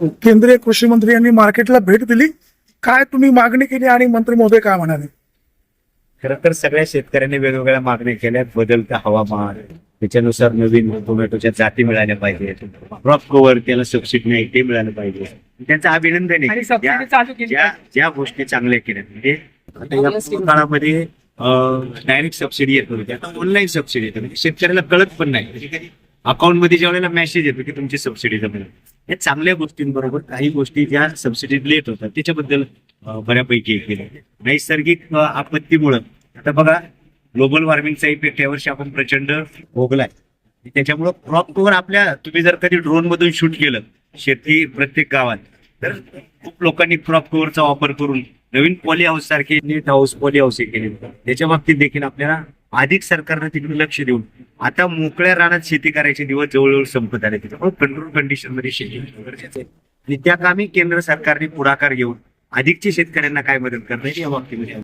केंद्रीय कृषी मंत्री यांनी मार्केटला भेट दिली. काय तुम्ही मागणी केली आणि मंत्री महोदय काय म्हणाले? खरं तर सगळ्या शेतकऱ्यांनी वेगवेगळ्या मागण्या केल्या बदलतं हवामान त्याच्यानुसार नवीन टोमॅटोच्या जाती मिळाल्या पाहिजेत. क्रॉप कव्हर त्याला सबसिडी नाही ते मिळालं पाहिजे. त्यांचं अभिनंदन आणि आहे सबसिडी ज्या- गोष्टी चांगल्या केल्या म्हणजे आता काळामध्ये डायरेक्ट सबसिडी येत. होती आता ऑनलाईन सबसिडी येते. म्हणजे शेतकऱ्याला कळत पण नाही. अकाउंटमध्ये ज्या वेळेला मेसेज येतो की तुमची सबसिडी जमेल. या चांगल्या गोष्टींबरोबर काही गोष्टी ज्या सबसिडी लेट होतात त्याच्याबद्दल बऱ्यापैकी केलं. नैसर्गिक आपत्तीमुळं आता बघा ग्लोबल वॉर्मिंगचा इफेक्ट यावर्षी आपण प्रचंड भोगलाय. त्याच्यामुळं क्रॉप कव्हर आपल्या तुम्ही जर कधी ड्रोन मधून शूट केलं शेती प्रत्येक गावात तर खूप लोकांनी क्रॉप कव्हरचा वापर करून नवीन पॉली हाऊस सारखे नेट हाऊस पॉली हाऊस हे केले त्याच्या बाबतीत देखील आपल्याला अधिक सरकारनं तिकडे लक्ष देऊन. आता मोकळ्या रानात शेती करायचे दिवस जवळजवळ संपत आले. त्याच्यामुळे कंट्रोल कंडिशनमध्ये शेती गरजेचं आहे. आणि त्या कामी केंद्र सरकारने पुढाकार घेऊन अधिकचे शेतकऱ्यांना काय मदत करता येईल या बाबतीमध्ये?